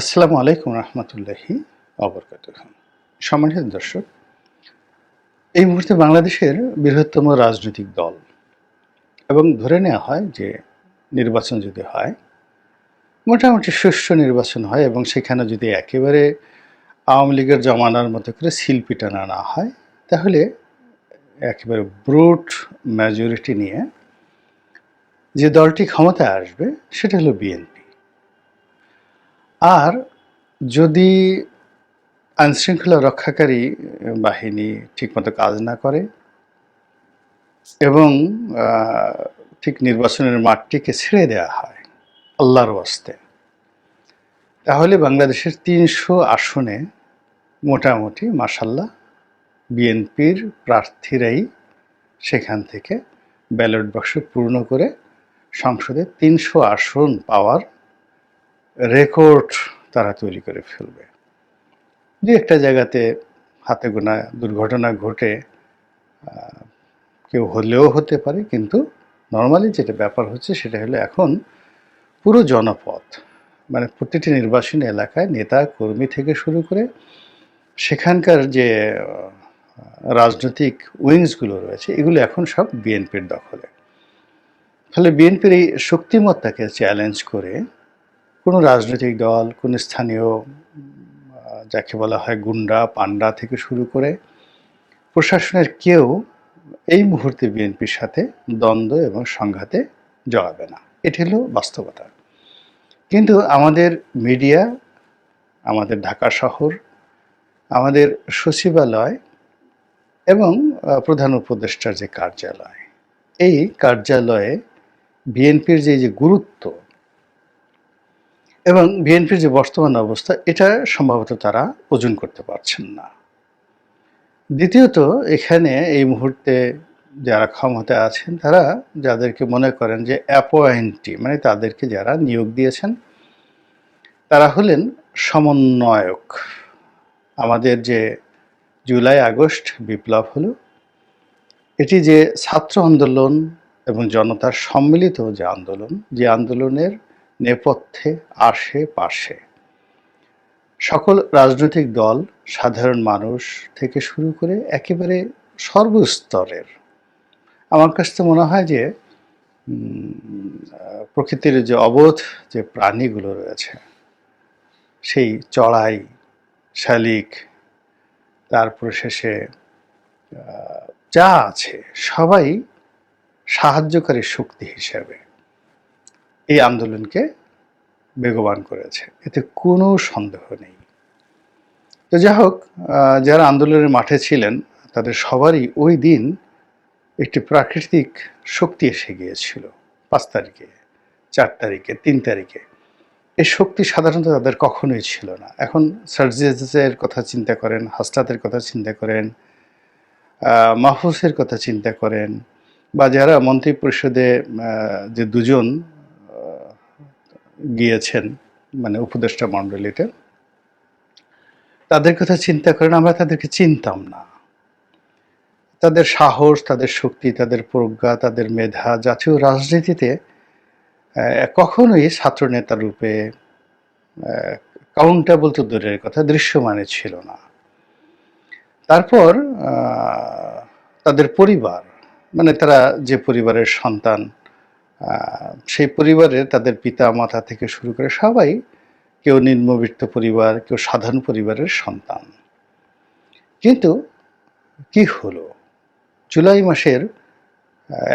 আসসালামু আলাইকুম রহমতুল্লাহি অবরকাত সম্মানিত দর্শক, এই মুহূর্তে বাংলাদেশের বৃহত্তম রাজনৈতিক দল এবং ধরে নেওয়া হয় যে নির্বাচন যদি হয়, মোটামুটি সুষ্ঠু নির্বাচন হয় এবং সেখানে যদি একেবারে আওয়ামী লীগের জমানার মতো করে সিল পিটানো না হয়, তাহলে একেবারে ব্রুট মেজরিটি নিয়ে যে দলটি ক্ষমতায় আসবে, সেটা হলো বিএনপি। আর যদি আইনশৃঙ্খলা রক্ষাকারী বাহিনী ঠিকমতো কাজ না করে এবং ঠিক নির্বাচনের মাঠটিকে ছেড়ে দেওয়া হয় আল্লাহর ওয়াস্তে, তাহলে বাংলাদেশের তিনশো আসনে মোটামুটি মাসাল্লাহ বিএনপির প্রার্থীরাই সেখান থেকে ব্যালট বাক্স পূর্ণ করে সংসদে তিনশো আসন পাওয়ার রেকর্ড তারা তৈরি করে ফেলবে। দু একটা জায়গাতে হাতে গোনা দুর্ঘটনা ঘটে কেউ হলেও হতে পারে, কিন্তু নর্মালি যেটা ব্যাপার হচ্ছে সেটা হলো এখন পুরো জনপথ মানে প্রতিটি নির্বাচনী এলাকায় নেতা, কর্মী থেকে শুরু করে সেখানকার যে রাজনৈতিক উইংসগুলো রয়েছে, এগুলো এখন সব বিএনপির দখলে। ফলে বিএনপির এই শক্তিমত্তাকে চ্যালেঞ্জ করে কোনো রাজনৈতিক দল, কোনো স্থানীয় যাকে বলা হয় গুন্ডা পান্ডা থেকে শুরু করে প্রশাসনের কেউ এই মুহূর্তে বিএনপির সাথে দ্বন্দ্ব এবং সংঘাতে জড়াবে না। এটি হলো বাস্তবতা। কিন্তু আমাদের মিডিয়া, আমাদের ঢাকা শহর, আমাদের সচিবালয় এবং প্রধান উপদেষ্টার যে কার্যালয়, এই কার্যালয়ে বিএনপির যে যে গুরুত্ব এবং বিএনপির যে বর্তমান অবস্থা, এটা সম্ভবত তারা ওজন করতে পারছেন না। দ্বিতীয়ত, এখানে এই মুহূর্তে যারা ক্ষমতা আছেন, তারা যাদেরকে মনে করেন যে অ্যাপয়েন্টি মানে তাদেরকে যারা নিয়োগ দিয়েছেন, তারা হলেন সমন্বয়ক। আমাদের যে জুলাই, আগস্ট বিপ্লব হলো, এটি যে ছাত্র আন্দোলন এবং জনতার সম্মিলিত যে আন্দোলন, যে আন্দোলনের নেপথ্যে আশেপাশে সকল রাজনৈতিক দল, সাধারণ মানুষ থেকে শুরু করে একেবারে সর্বস্তরের। আমার কাছে মনে হয় যে প্রকৃতির যে অবোধ যে প্রাণীগুলো রয়েছে, সেই চড়াই, শালিক, তারপর শেষে যা আছে, সবাই সাহায্যকারী শক্তি হিসেবে। এই আন্দোলনকে বেগবান করেছে। এতে কোনো সন্দেহ নেই। তো যাই হোক যারা আন্দোলনের মাঠে ছিলেন তাদের সবারই ওই দিন একটি প্রাকৃতিক শক্তি এসে গিয়েছিল। পাঁচ তারিখে চার তারিখে তিন তারিখে। এই শক্তি সাধারণত তাদের কখনোই ছিল না। এখন সার্জিসের কথা চিন্তা করেন হাসনাতের কথা চিন্তা করেন আহ, মাহফুজের কথা চিন্তা করেন বা যারা মন্ত্রী পরিষদে যে দুজন গিয়েছেন মানে উপদেষ্টা মণ্ডলীতে। তাদের কথা চিন্তা করেন, আমরা তাদেরকে চিনতাম না। তাদের সাহস, তাদের শক্তি, তাদের প্রজ্ঞা, তাদের মেধা জাতীয় রাজনীতিতে কখনোই ছাত্রনেতা রূপে কাউন্টেবল তো দূরের কথা, দৃশ্যমানে ছিল না। তারপর তাদের পরিবার মানে তারা যে পরিবারের সন্তান সেই পরিবারের তাদের পিতা মাতা থেকে শুরু করে সবাই কেউ নিম্নবিত্ত পরিবার, কেউ সাধারণ পরিবারের সন্তান। কিন্তু কি হলো? জুলাই মাসের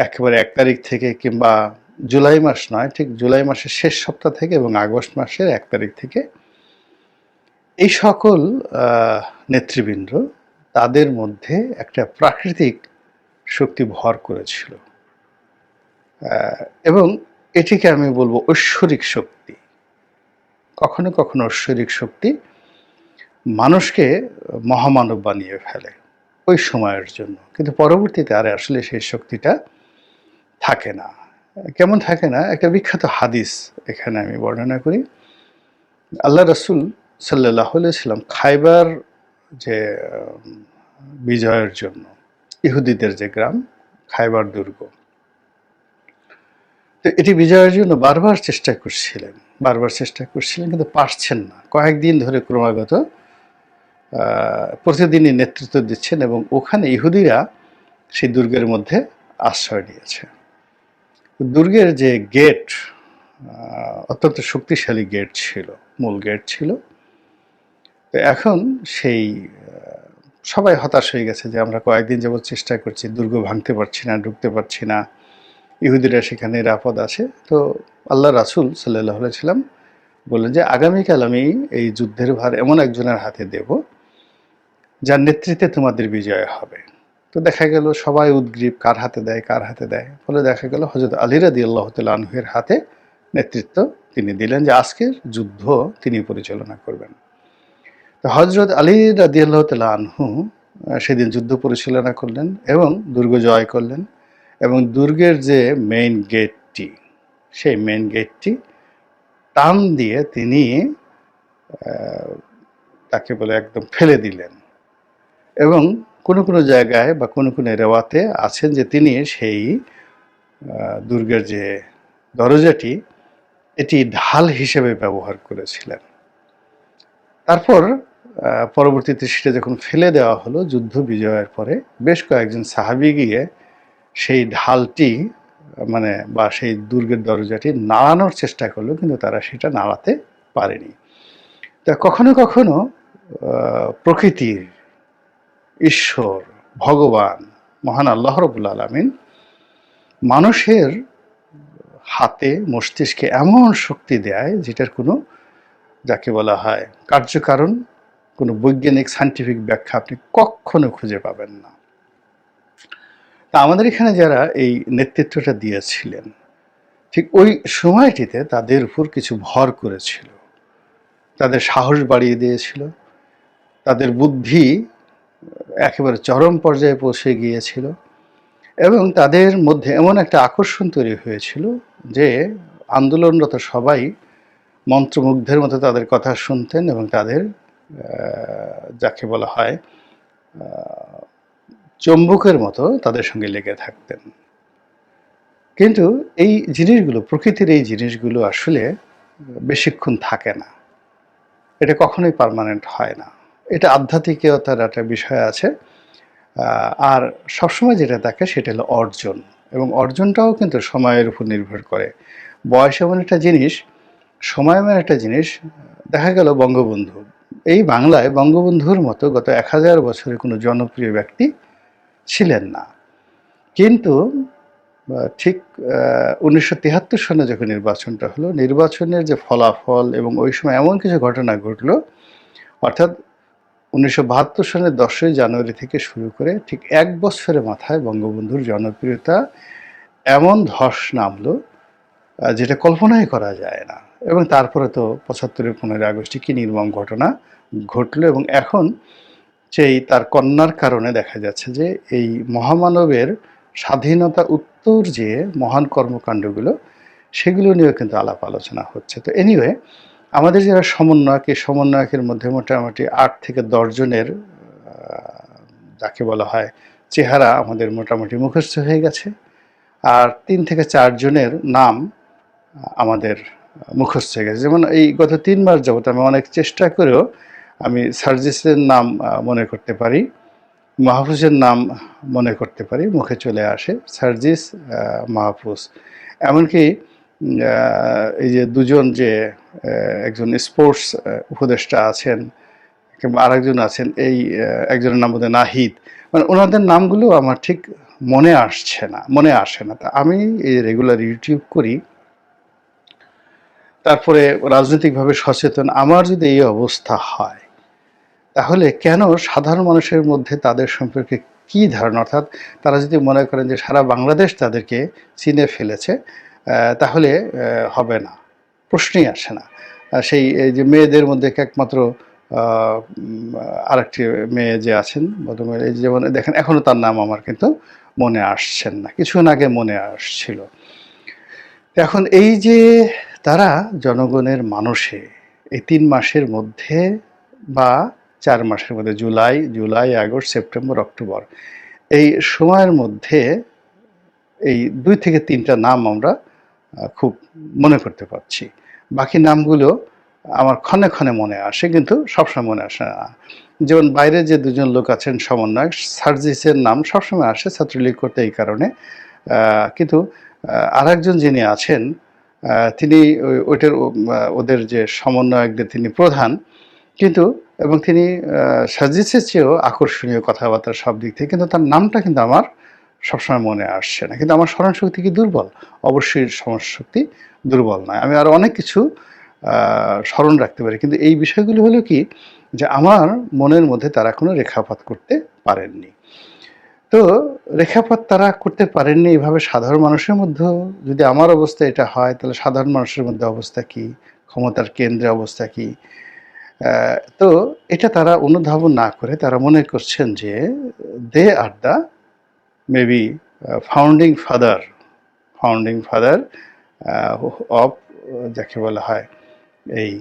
একেবারে এক তারিখ থেকে কিংবা জুলাই মাস নয়, ঠিক জুলাই মাসের শেষ সপ্তাহ থেকে এবং আগস্ট মাসের এক তারিখ থেকে এই সকল নেতৃবৃন্দ তাদের মধ্যে একটা প্রাকৃতিক শক্তি ভর করেছিল। এবং এটিকে আমি বলব ঐশ্বরিক শক্তি। কখনো কখনো ঐশ্বরিক শক্তি মানুষকে মহামানব বানিয়ে ফেলে ওই সময়ের জন্য। কিন্তু পরবর্তীতে আর আসলে সেই শক্তিটা থাকে না। কেমন থাকে না? একটা বিখ্যাত হাদিস এখানে আমি বর্ণনা করি। আল্লাহ রসুল সাল্লাহ সাল্লাম খাইবার যে বিজয়ের জন্য, ইহুদিদের যে গ্রাম, খাইবার দুর্গ তো এটি বিজয়ের জন্য বারবার চেষ্টা করছিলেন, বারবার চেষ্টা করছিলেন, কিন্তু পারছেন না। কয়েকদিন ধরে ক্রমাগত প্রতিদিনই নেতৃত্ব দিচ্ছেন এবং ওখানে ইহুদিরা সেই দুর্গের মধ্যে আশ্রয় নিয়েছে। দুর্গের যে গেট অত্যন্ত শক্তিশালী গেট ছিল, মূল গেট ছিল। তো এখন সেই সবাই হতাশ হয়ে গেছে যে আমরা কয়েকদিন যাবত চেষ্টা করছি, দুর্গ ভাঙতে পারছি না, ঢুকতে পারছি না। ইহুদিরা সেখানে নিরাপদ আছে। তো আল্লাহ রাসুল সাল্লাহ সাল্লাম বললেন যে, আগামীকাল আমি এই যুদ্ধের ভার এমন একজনের হাতে দেব, যার নেতৃত্বে তোমাদের বিজয় হবে। তো দেখা গেল সবাই উদ্গ্রীব, কার হাতে দেয়, কার হাতে দেয়। ফলে দেখা গেল হজরত আলী রাদি আল্লাহ আনহুয়ের হাতে নেতৃত্ব তিনি দিলেন যে, আজকের যুদ্ধ তিনি পরিচালনা করবেন। তো হজরত আলী রাদি আল্লাহ আনহু সেদিন যুদ্ধ পরিচালনা করলেন এবং দুর্গ জয় করলেন। এবং দুর্গের যে মেইন গেটটি সেই মেইন গেটটি টান দিয়ে তিনি তাকে বলে একদম ফেলে দিলেন। এবং কোনো কোনো জায়গায় বা কোনো কোনো রেওয়াতে আছেন যে তিনি সেই দুর্গের যে দরজাটি, এটি ঢাল হিসেবে ব্যবহার করেছিলেন। তারপর পরবর্তীতে সেটা যখন ফেলে দেওয়া হলো যুদ্ধ বিজয়ের পরে, বেশ কয়েকজন সাহাবি গিয়ে সেই ঢালটি মানে বা সেই দুর্গের দরজাটি নাড়ানোর চেষ্টা করল, কিন্তু তারা সেটা নাড়াতে পারেনি। তা কখনো কখনো প্রকৃতির ঈশ্বর, ভগবান, মহান আল্লাহ রবুল আলমিন মানুষের হাতে মস্তিষ্কে এমন শক্তি দেয়, যেটার কোনো, যাকে বলা হয় কার্যকারণ, কোনো বৈজ্ঞানিক সায়েন্টিফিক ব্যাখ্যা আপনি কখনো খুঁজে পাবেন না। তা আমাদের এখানে যারা এই নেতৃত্বটা দিয়েছিলেন, ঠিক ওই সময়টিতে তাদের উপর কিছু ভর করেছিল। তাদের সাহস বাড়িয়ে দিয়েছিল। তাদের বুদ্ধি একেবারে চরম পর্যায়ে পৌঁছে গিয়েছিল এবং তাদের মধ্যে এমন একটা আকর্ষণ তৈরি হয়েছিল যে আন্দোলনরত সবাই মন্ত্রমুগ্ধের মতো তাদের কথা শুনতেন এবং তাদের যাকে বলা হয় চম্বুকের মতো তাদের সঙ্গে লেগে থাকতেন। কিন্তু এই জিনিসগুলো, প্রকৃতির এই জিনিসগুলো আসলে বেশিক্ষণ থাকে না। এটা কখনোই পার্মানেন্ট হয় না। এটা আধ্যাত্মিকতার একটা বিষয় আছে। আর সবসময় যেটা থাকে সেটা হলো অর্জন। এবং অর্জনটাও কিন্তু সময়ের উপর নির্ভর করে। বয়স এমন একটা জিনিস, সময় এমন একটা জিনিস, দেখা গেল বঙ্গবন্ধু। এই বাংলায় বঙ্গবন্ধুর মতো গত এক হাজার বছরে কোনো জনপ্রিয় ব্যক্তি ছিলেন না। কিন্তু ঠিক উনিশশো তিয়াত্তর সনে যখন নির্বাচনটা হলো, নির্বাচনের যে ফলাফল এবং ওই সময় এমন কিছু ঘটনা ঘটলো, অর্থাৎ উনিশশো বাহাত্তর সনের দশই জানুয়ারি থেকে শুরু করে ঠিক এক বছরের মাথায় বঙ্গবন্ধুর জনপ্রিয়তা এমন ধস নামলো যেটা কল্পনাই করা যায় না। এবং তারপরে তো পঁচাত্তরের পনেরোই আগস্টে কি নির্মম ঘটনা ঘটলো এবং এখন সেই তার কন্যার কারণে দেখা যাচ্ছে যে এই মহামানবের স্বাধীনতা উত্তর যে মহান কর্মকাণ্ডগুলো, সেগুলো নিয়েও কিন্তু আলাপ আলোচনা হচ্ছে। তো এনিওয়ে আমাদের যারা সমন্বয়ক, এই সমন্বয়কের মধ্যে মোটামুটি আট থেকে দশজনের যাকে বলা হয় চেহারা আমাদের মোটামুটি মুখস্থ হয়ে গেছে। আর তিন থেকে চারজনের নাম আমাদের মুখস্থ হয়ে গেছে। যেমন এই গত তিন মাস যাবত আমি অনেক চেষ্টা করেও আমি সার্জিসের নাম মনে করতে পারি, মাহফুজের নাম মনে করতে পারি, মুখে চলে আসে, সার্জিস মাহফুজ। এমনকি এই যে দুজন যে একজন স্পোর্টস উপদেষ্টা আছেন, কিংবা আরেকজন আছেন, এই একজনের নাম বোধহয় নাহিদ মানে ওনাদের নামগুলো আমার ঠিক মনে আসছে না, মনে আসে না। তা আমি এই রেগুলার ইউটিউব করি, তারপরে রাজনৈতিকভাবে সচেতন। আমার যদি এই অবস্থা হয় তাহলে কেন সাধারণ মানুষের মধ্যে তাদের সম্পর্কে কি ধারণা? অর্থাৎ তারা যদি মনে করেন যে সারা বাংলাদেশ তাদেরকে চিনে ফেলেছে তাহলে হবে না। প্রশ্নই আসে না। সেই, এই যে মেয়েদের মধ্যে একমাত্র আরেকটি মেয়ে যে আছেন, ভদ্রমহিলা যেমন দেখেন এখনও তার নাম আমার কিন্তু মনে আসছেন না। কিছুক্ষণ আগে মনে আসছিল। এখন এই যে তারা জনগণের মানুষে এই তিন মাসের মধ্যে বা চার মাসের মধ্যে, July July, August, September, October. এই সময়ের মধ্যে এই দুই থেকে তিনটা নাম আমরা খুব মনে করতে পারছি। বাকি নামগুলো আমার ক্ষণে ক্ষণে মনে আসে, কিন্তু সবসময় মনে আসে না। যেমন বাইরে যে দুজন লোক আছেন, সমন্বয়ক, সার্জিসের নাম সবসময় আসে ছাত্রলীগ করতে এই কারণে। কিন্তু আর একজন যিনি আছেন তিনি ওই- ওইটার ওদের যে সমন্বয়কদের তিনি প্রধান, কিন্তু এবং তিনি আহ, সার্জিসের চেয়েও আকর্ষণীয় কথাবার্তা সব দিক থেকে কিন্তু তার নামটা কিন্তু আমার সবসময় মনে আসছে না। কিন্তু আমার স্মরণশক্তি কি দুর্বল? অবশ্যই স্মরণশক্তি দুর্বল নয়। আমি আরও অনেক কিছু স্মরণ রাখতে পারি। কিন্তু এই বিষয়গুলি হলো কি যে আমার মনের মধ্যে তারা কোনো রেখাপাত করতে পারেননি। তো রেখাপাত তারা করতে পারেননি এইভাবে সাধারণ মানুষের মধ্যেও যদি আমার অবস্থা এটা হয় তাহলে সাধারণ মানুষের মধ্যে অবস্থা কি? ক্ষমতার কেন্দ্রে অবস্থা কি? তো এটা তারা অনুধাবন না করে তারা মনে করছেন যে they are the maybe founding father founding father of যাকে বলা হয় এই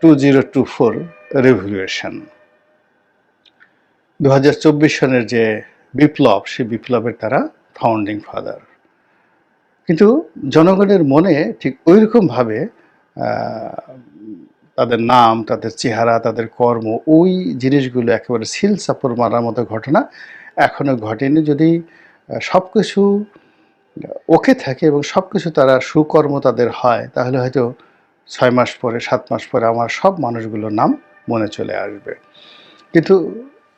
two zero two four revolution দু হাজার চব্বিশ সনের যে বিপ্লব, সেই বিপ্লবের তারা ফাউন্ডিং ফাদার কিন্তু জনগণের মনে ঠিক ওইরকমভাবে তাদের নাম, তাদের চেহারা, তাদের কর্ম, ওই জিনিসগুলো একেবারে সিল চাপড় মারার মতো ঘটনা এখনও ঘটেনি। যদি সব কিছু ওকে থাকে এবং সব কিছু তারা সুকর্ম তাদের হয়, তাহলে হয়তো ছয় মাস পরে, সাত মাস পরে আমার সব মানুষগুলোর নাম মনে চলে আসবে। কিন্তু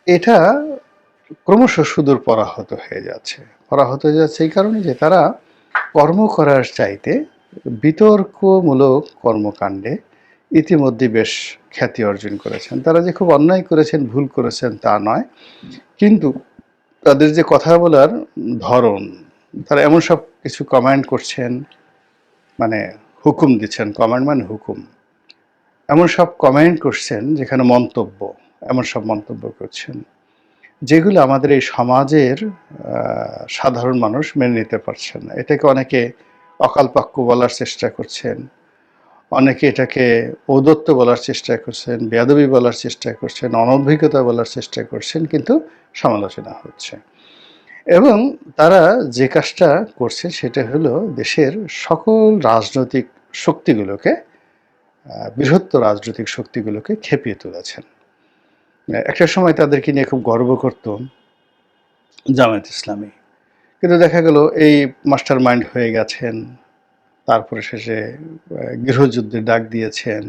এটা ক্রমশ সুদূর পরাহত হয়ে যাচ্ছে। পরাহত হয়ে যাচ্ছে এই কারণে যে তারা কর্ম করার চাইতে বিতর্কমূলক কর্মকাণ্ডে ইতিমধ্যে বেশ খ্যাতি অর্জন করেছেন। তারা যে খুব অন্যায় করেছেন, ভুল করেছেন তা নয়। কিন্তু তাদের যে কথা বলার ধরন, তারা এমন সব কিছু কমেন্ট করছেন মানে হুকুম দিচ্ছেন কমেন্ট মানে হুকুম। এমন সব কমেন্ট করছেন যেখানে মন্তব্য, এমন সব মন্তব্য করছেন, যেগুলো আমাদের এই সমাজের সাধারণ মানুষ মেনে নিতে পারছেন না। এটাকে অনেকে অকালপাক্য বলার চেষ্টা করছেন। অনেকে এটাকে ঔদত্ত বলার চেষ্টা করছেন, বেয়াদবি বলার চেষ্টা করছেন, অনভিজ্ঞতা বলার চেষ্টা করছেন, কিন্তু সমালোচনা হচ্ছে। এবং তারা যে কাজটা করছে সেটা হলো দেশের সকল রাজনৈতিক শক্তিগুলোকে বৃহত্তর রাজনৈতিক শক্তিগুলোকে খেপিয়ে তুলেছেন। একটা সময় তাদেরকে নিয়ে খুব গর্ব করত জামায়াত ইসলামী। কিন্তু দেখা গেল এই মাস্টার মাইন্ড হয়ে গেছেন, তারপরে শেষে গৃহযুদ্ধের ডাক দিয়েছেন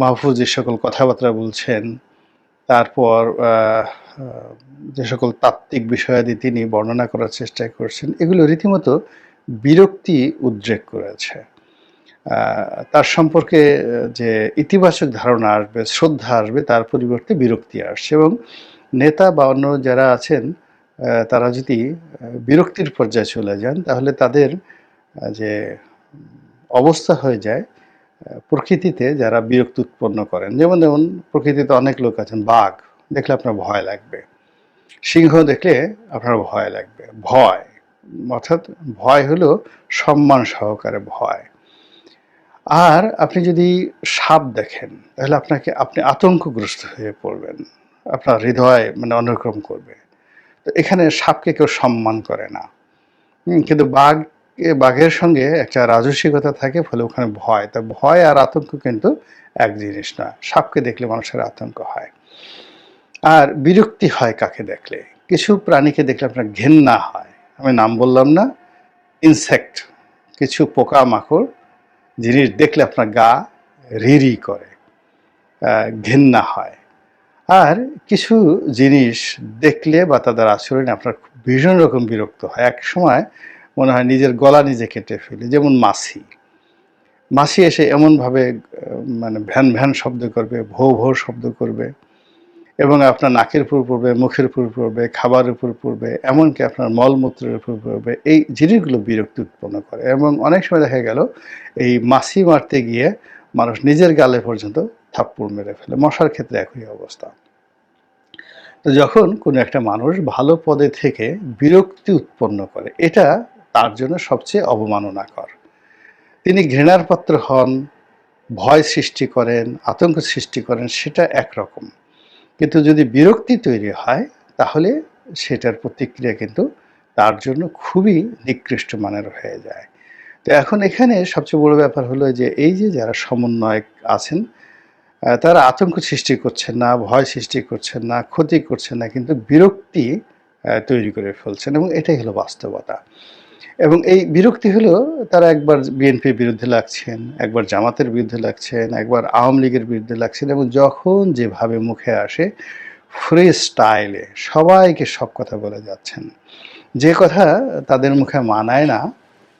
মাহফুজ যে সকল কথাবার্তা বলছেন, তারপর যে সকল তাত্ত্বিক বিষয়াদি তিনি বর্ণনা করার চেষ্টা করছেন, এগুলো রীতিমতো বিরক্তি উদ্রেক করেছে। তার সম্পর্কে যে ইতিবাচক ধারণা আসবে, শ্রদ্ধা আসবে, তার পরিবর্তে বিরক্তি আসছে এবং নেতা বা অন্য যারা আছেন তারা যদি বিরক্তির পর্যায়ে চলে যান, তাহলে তাদের যে অবস্থা হয়ে যায় প্রকৃতিতে যারা বিরক্তি উৎপন্ন করেন। যেমন যেমন প্রকৃতিতে অনেক লোক আছেন, বাঘ, দেখলে আপনার ভয় লাগবে। সিংহ দেখলে আপনার ভয় লাগবে। ভয়, অর্থাৎ ভয় হলো সম্মান সহকারে ভয়। আর আপনি যদি সাপ দেখেন, তাহলে আপনাকে, আপনি আতঙ্কগ্রস্ত হয়ে পড়বেন। আপনার হৃদয় মানে অন্যরকম করবে। তো এখানে সাপকে কেউ সম্মান করে না। কিন্তু বাঘ, বাঘের সঙ্গে একটা রাজস্বিকতা থাকে, ফলে ওখানে ভয়। তা ভয় আর আতঙ্ক কিন্তু এক জিনিস না সাপকে দেখলে মানুষের আতঙ্ক হয়। আর বিরক্তি হয় কাকে দেখলে? কিছু প্রাণীকে দেখলে আপনার ঘেন্না হয়। আমি নাম বললাম না ইনসেক্ট কিছু পোকা মাকড় জিনিস দেখলে আপনার গা রিরি করে ঘেন্না হয়। আর কিছু জিনিস দেখলে বা তাদের আচরণে আপনার ভীষণ রকম বিরক্ত হয়। এক সময় মনে হয় নিজের গলা নিজে কেটে ফেলে, যেমন মাছি মাছি এসে এমনভাবে মানে ভ্যান ভ্যান শব্দ করবে, ভো ভো শব্দ করবে এবং আপনার নাকের উপর পড়বে, মুখের উপর পড়বে খাবারের উপর পড়বে, এমনকি আপনার মলমূত্রের উপর পড়বে। এই জিনিসগুলো বিরক্তি উৎপন্ন করে এবং অনেক সময় দেখা গেল, এই মাছি মারতে গিয়ে মানুষ নিজের গালে পর্যন্ত থাপ্পড় মেরে ফেলে। মশার ক্ষেত্রে একই অবস্থা। তো যখন কোনো একটা মানুষ ভালো পদে থেকে বিরক্তি উৎপন্ন করে, এটা তার জন্য সবচেয়ে অবমাননাকর। তিনি ঘৃণার পাত্র হন, ভয় সৃষ্টি করেন, আতঙ্ক সৃষ্টি করেন, সেটা একরকম। কিন্তু যদি বিরক্তি তৈরি হয়, তাহলে সেটার প্রতিক্রিয়া কিন্তু তার জন্য খুবই নিকৃষ্ট মানের হয়ে যায়। তো এখন এখানে সবচেয়ে বড় ব্যাপার হলো যে, এই যে যারা সমন্বয়ক আছেন তারা আতঙ্ক সৃষ্টি করছেন না, ভয় সৃষ্টি করছেন না, ক্ষতি করছেন না, কিন্তু বিরক্তি তৈরি করে ফেলছেন এবং এটাই হলো বাস্তবতা। এবং এই বিরক্তি হলো তারা একবার বিএনপির বিরুদ্ধে লাগছেন, একবার জামাতের বিরুদ্ধে লাগছেন, একবার আওয়ামী লীগের বিরুদ্ধে লাগছেন এবং যখন যেভাবে মুখে আসে ফ্রি স্টাইলে সবাইকে সব কথা বলে যাচ্ছেন। যে কথা তাদের মুখে মানায় না,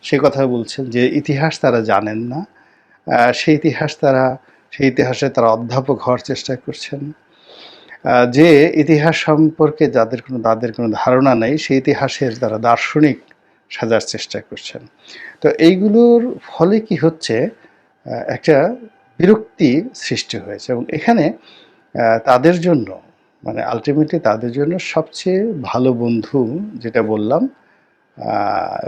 সে কথা বলছেন যে ইতিহাস তারা জানেন না সেই ইতিহাস তারা সেই ইতিহাসে তারা অধ্যাপক হওয়ার চেষ্টা করছেন। যে ইতিহাস সম্পর্কে যাদের কোনো, তাদের কোনো ধারণা নেই, সেই ইতিহাসের তারা দার্শনিক সাজার চেষ্টা করছেন। তো এইগুলোর ফলে কি হচ্ছে? একটা বিরক্তি সৃষ্টি হয়েছে এবং এখানে তাদের জন্য মানে আলটিমেটলি তাদের জন্য সবচেয়ে ভালো বন্ধু যেটা বললাম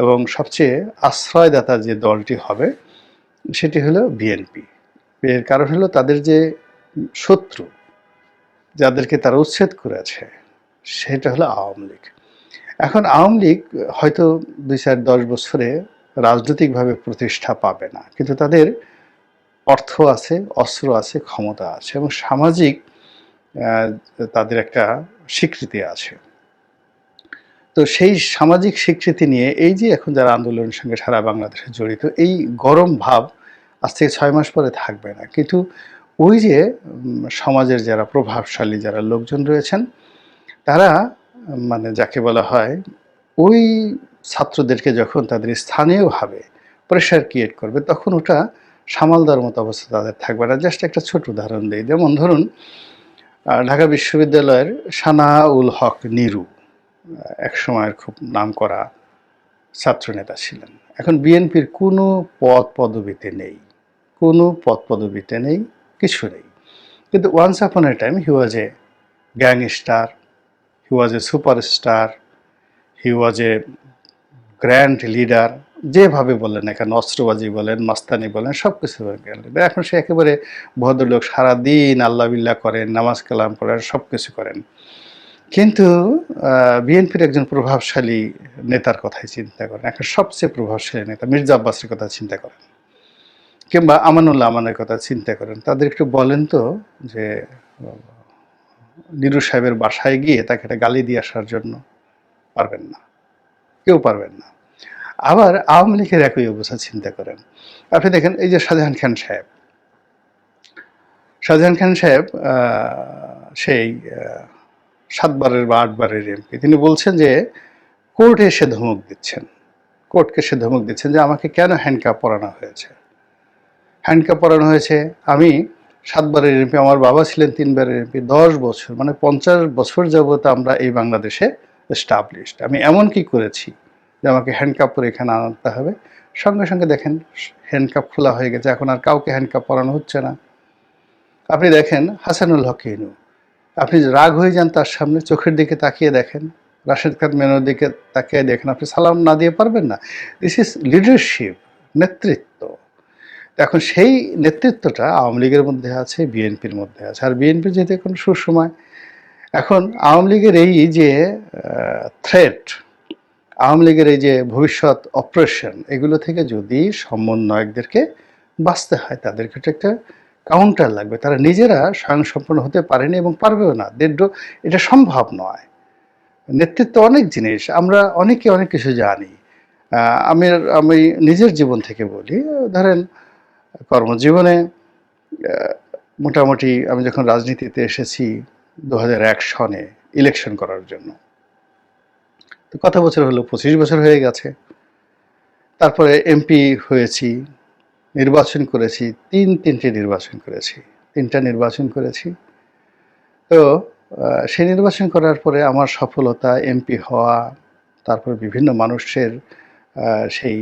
এবং সবচেয়ে আশ্রয়দাতা যে দলটি হবে, সেটি হলো বিএনপি। এর কারণ হলো তাদের যে শত্রু যাদেরকে তারা উচ্ছেদ করেছে, সেটা হলো আওয়ামী লীগ। এখন আওয়ামী লীগ হয়তো দুই চার দশ বছরে রাজনৈতিকভাবে প্রতিষ্ঠা পাবে না, কিন্তু তাদের অর্থ আছে, অস্ত্র আছে, ক্ষমতা আছে এবং সামাজিক তাদের একটা স্বীকৃতি আছে। তো সেই সামাজিক স্বীকৃতি নিয়ে এই যে এখন যারা আন্দোলনের সঙ্গে সারা বাংলাদেশে জড়িত, এই গরম ভাব আজ থেকে ছয় মাস পরে থাকবে না। কিন্তু ওই যে সমাজের যারা প্রভাবশালী, যারা লোকজন রয়েছেন, তারা মানে যাকে বলা হয়, ওই ছাত্রদেরকে যখন তাদের স্থানীয়ভাবে প্রেশার ক্রিয়েট করবে, তখন ওটা সামাল দেওয়ার মতো অবস্থা তাদের থাকবে না। জাস্ট একটা ছোট উদাহরণ দিই। যেমন ধরুন ঢাকা বিশ্ববিদ্যালয়ের সানাউল হক নিরু এক সময়ের খুব নামকরা ছাত্রনেতা ছিলেন। এখন বিএনপির কোনো পদ পদবিতে নেই। কোনো পদ পদবিতে নেই, কিছু নেই। কিন্তু once upon a time he was a gangster he was a superstar he was a grand leader যেভাবে বলেন এখানে অস্ত্রবাজি বলেন, মাস্তানি বলেন সব কিছু এখন সে একেবারে ভদ্রলোক, সারাদিন আল্লাহ বিল্লাহ করেন, নামাজ কালাম করেন সব কিছু করেন। কিন্তু বিএনপির একজন প্রভাবশালী নেতার কথাই চিন্তা করেন। এখন সবচেয়ে প্রভাবশালী নেতা মির্জা আব্বাসের কথা চিন্তা করেন। কিংবা আমানুল্লাহ আমানের কথা চিন্তা করেন। তাদের একটু বলেন তো যে, নিরু সাহেবের বাসায় গিয়ে তাকে একটা গালি দিয়ে আসার জন্য পারবেন না। কেউ পারবেন না। আবার আওয়ামী লীগের একই অবস্থা চিন্তা করেন। আপনি দেখেন, এই যে শাহজাহান খান সাহেব। শাহজাহান খান সাহেব সেই সাতবারের বা আটবারের এমপি। তিনি বলছেন যে, কোর্টে এসে ধমক দিচ্ছেন। কোর্টকে সে ধমক দিচ্ছেন যে, আমাকে কেন হ্যান্ডকাপ পরানো হয়েছে? হ্যান্ডকাপ পরানো হয়েছে। আমি সাতবারের এমপি, আমার বাবা ছিলেন তিনবারের এমপি, দশ বছর মানে পঞ্চাশ বছর যাবত আমরা এই বাংলাদেশে এস্টাবলিশড আমি এমন কি করেছি যে আমাকে হ্যান্ডকাপ পরে এখানে আনতে হবে? সঙ্গে সঙ্গে দেখেন, হ্যান্ডকাপ খোলা হয়ে গেছে, এখন আর কাউকে হ্যান্ডকাপ পরানো হচ্ছে না। আপনি দেখেন, হাসানুল হক ইনু আপনি রাগ হয়ে যান তার সামনে, চোখের দিকে তাকিয়ে দেখেন, রাশেদ খান মেনুর দিকে তাকিয়ে দেখেন, আপনি সালাম না দিয়ে পারবেন না। দিস ইজ লিডারশিপ নেতৃত্ব। এখন সেই নেতৃত্বটা আওয়ামী লীগের মধ্যে আছে, বিএনপির মধ্যে আছে। আর বিএনপি যেহেতু এখন সুসময়, এখন আওয়ামী লীগের এই যে থ্রেট আওয়ামী লীগের এই যে ভবিষ্যৎ অপারেশন এগুলো থেকে যদি সমন্বয়কদেরকে বাঁচতে হয় তাদেরকে একটা কাউন্টার লাগবে। তারা নিজেরা স্বয়ংসম্পূর্ণ হতে পারেনি এবং পারবেও না। দেড় এটা সম্ভব নয়। নেতৃত্ব অনেক জিনিস, আমরা অনেকে অনেক কিছু জানি। আমি আমি নিজের জীবন থেকে বলি। ধরেন কর্মজীবনে মোটামুটি আমি যখন রাজনীতিতে এসেছি দু সনে ইলেকশন করার জন্য। তো কত বছর হলো? পঁচিশ বছর হয়ে গেছে। তারপরে এমপি হয়েছি, নির্বাচন করেছি, তিন তিনটে নির্বাচন করেছি, তিনটা নির্বাচন করেছি। তো সেই নির্বাচন করার পরে আমার সফলতা এমপি হওয়া, তারপর বিভিন্ন মানুষের সেই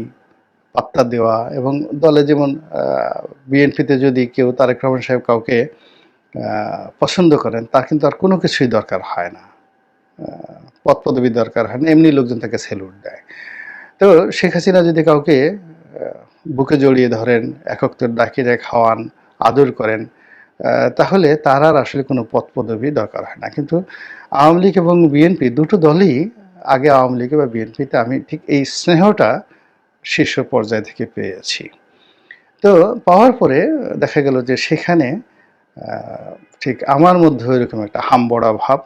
পাত্তা দেওয়া এবং দলে যেমন বিএনপিতে যদি কেউ তারেক রহমান সাহেব কাউকে পছন্দ করেন, তার কিন্তু আর কোনো কিছুই দরকার হয় না। পদ পদবি দরকার হয় না, এমনি লোকজন তাকে সেলুট দেয়। তো শেখ হাসিনা যদি কাউকে বুকে জড়িয়ে ধরেন একক্তর ডাকিয়ে খাওয়ান, আদর করেন তাহলে তার আর আসলে কোনো পদ পদবি দরকার হয় না। কিন্তু আওয়ামী লীগ এবং বিএনপি দুটো দলই, আগে আওয়ামী লীগে বা বিএনপিতে আমি ঠিক এই স্নেহটা শীর্ষ পর্যায় থেকে পেয়েছি। তো পাওয়ার পরে দেখা গেল যে সেখানে ঠিক আমার মধ্যে এরকম একটা হামবড়া ভাব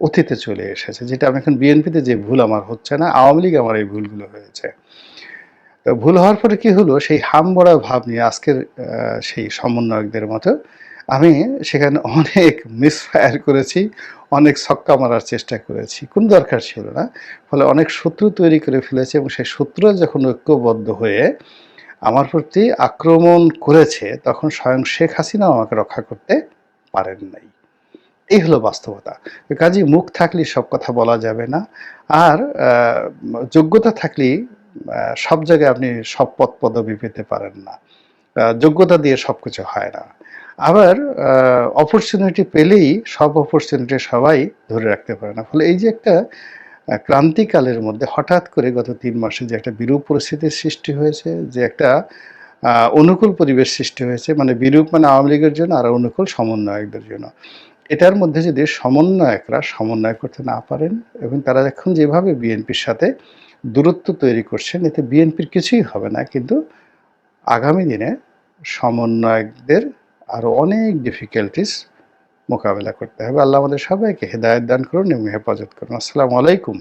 অতীতে চলে এসেছে, যেটা আমি এখন বিএনপিতে যে ভুল আমার হচ্ছে না, আওয়ামী লীগে আমার এই ভুলগুলো হয়েছে। তো ভুল হওয়ার পরে কি হলো? সেই হামবড়া ভাব নিয়ে আজকের সেই সমন্বয়কদের মতো আমি সেখানে অনেক মিসফায়ার করেছি অনেক ছক্কা মারার চেষ্টা করেছি। কোন দরকার ছিল না। ফলে অনেক শত্রু তৈরি করে ফেলেছে এবং সেই শত্রুরা যখন ঐক্যবদ্ধ হয়ে আমার প্রতি আক্রমণ করেছে তখন স্বয়ং শেখ হাসিনাও আমাকে রক্ষা করতে পারেন নাই। এই হলো বাস্তবতা। তো কাজেই মুখ থাকলে সব কথা বলা যাবে না। আর যোগ্যতা থাকলেই আহ, সব জায়গায় আপনি সব পদ পদবি পেতে পারেন না। যোগ্যতা দিয়ে সব কিছু হয় না। আবার অপরচুনিটি পেলেই সব অপরচুনিটি সবাই ধরে রাখতে পারে না। ফলে এই যে একটা ক্রান্তিকালের মধ্যে হঠাৎ করে গত তিন মাসে যে একটা বিরূপ পরিস্থিতির সৃষ্টি হয়েছে, যে একটা অনুকূল পরিবেশ সৃষ্টি হয়েছে মানে বিরূপ মানে আওয়ামী লীগের জন্য আর অনুকূল সমন্বয়কদের জন্য। এটার মধ্যে যদি সমন্বয়করা সমন্বয় করতে না পারেন এবং তারা এখন যেভাবে বিএনপির সাথে দূরত্ব তৈরি করছেন, এতে বিএনপির কিছুই হবে না। কিন্তু আগামী দিনে সমন্বয়কদের আরও অনেক ডিফিকাল্টিস মোকাবেলা করতে হবে। আল্লাহ আমাদের সবাইকে হেদায়ত দান করুন এবং হেফাজত করুন। আসসালামু আলাইকুম।